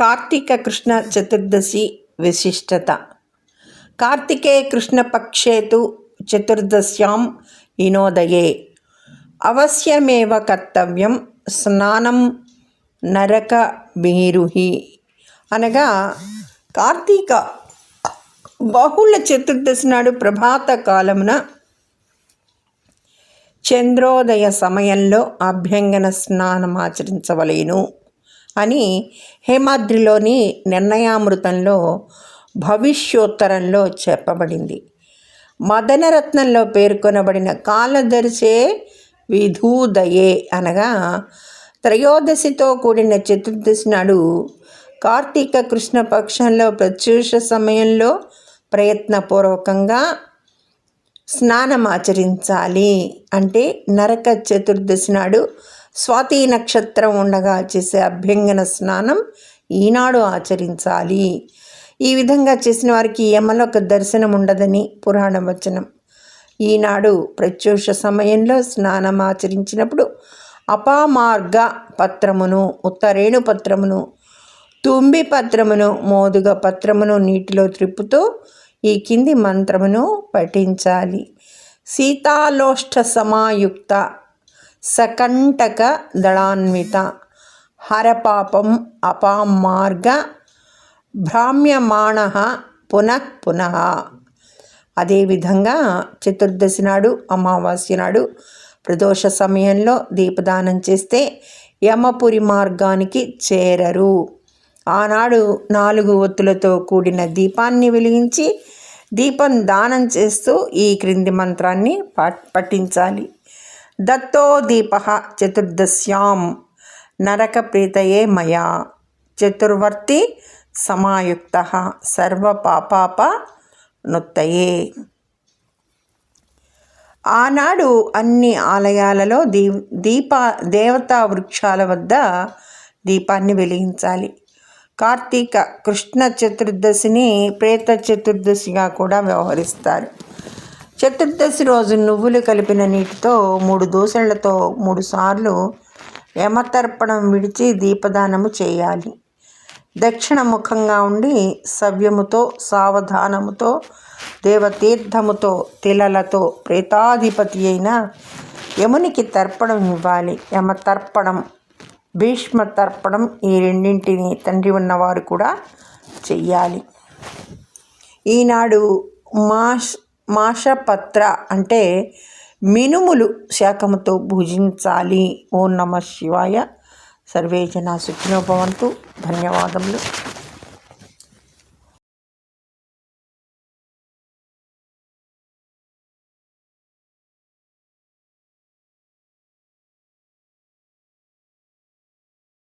కార్తీక కృష్ణ చతుర్దశి విశిష్టత. కార్తికే కృష్ణపక్షే తు చతుర్దశ్యాం వినోదయే. అవశ్యమేవ కర్తవ్యం స్నానం నరక భీరుహి అనగా కార్తీక బహుళ చతుర్దశి నాడు ప్రభాత కాలమున చంద్రోదయ సమయంలో అభ్యంగన స్నానం ఆచరించవలేను. అని హేమాద్రిలోని నిర్ణయామృతంలో భవిష్యోత్తరంలో చెప్పబడింది. మదనరత్నంలో పేర్కొనబడిన కాలదర్శే విధూదయే అనగా త్రయోదశితో కూడిన చతుర్దశి నాడు కార్తీక కృష్ణ పక్షంలో ప్రత్యూష సమయంలో ప్రయత్నపూర్వకంగా స్నానం ఆచరించాలి అంటే నరక చతుర్దశి నాడు స్వాతి నక్షత్రం ఉండగా చేసే అభ్యంగన స్నానం ఈనాడు ఆచరించాలి. ఈ విధంగా చేసిన వారికి యమలోక దర్శనం ఉండదని పురాణ వచనం. ఈనాడు ప్రత్యూష సమయంలో స్నానం ఆచరించినప్పుడు అపామార్గ పత్రమును ఉత్తరేణు పత్రమును తుంబి పత్రమును మోదుగ పత్రమును నీటిలో త్రిప్పుతూ ఈ కింది మంత్రమును పఠించాలి. సీతాలోష్ట సమాయుక్త సకంటక దళాన్విత హరపాపం అపామార్గ భ్రామ్యమాణ పునః పునః. అదేవిధంగా చతుర్దశి నాడు అమావాస్య నాడు ప్రదోష సమయంలో దీపదానం చేస్తే యమపురి మార్గానికి చేరరు. ఆనాడు నాలుగు ఒత్తులతో కూడిన దీపాన్ని వెలిగించి దీపం దానం చేస్తూ ఈ క్రింది మంత్రాన్ని పఠించాలి. దత్తో దీప చతుర్దశ్యాం నరక ప్రీతయే మయా చతుర్వర్తి సమాయుక్త సర్వపాపాప నుత్తయే. ఆనాడు అన్ని ఆలయాలలో దీ దీప దేవతా వృక్షాల వద్ద దీపాన్ని వెలిగించాలి. కార్తీక కృష్ణ చతుర్దశిని ప్రేత చతుర్దశిగా కూడా వ్యవహరిస్తారు. చతుర్దశి రోజు నువ్వులు కలిపిన నీటితో మూడు దోసళ్ళతో మూడు సార్లు యమతర్పణం విడిచి దీపదానము చేయాలి. దక్షిణ ముఖంగా ఉండి సవ్యముతో సావధానముతో దేవతీర్థముతో తిలలతో ప్రేతాధిపతి అయిన యమునికి తర్పణం ఇవ్వాలి. యమతర్పణం భీష్మ తర్పణం ఈ రెండింటిని తండ్రి ఉన్నవారు కూడా చెయ్యాలి. ఈనాడు మాష్ మాషపత్ర అంటే మినుములు శాఖముతో భుజించాలి. ఓం నమ శివాయ. సర్వే జన సుఖినోభవంతు ధన్యవాదములు.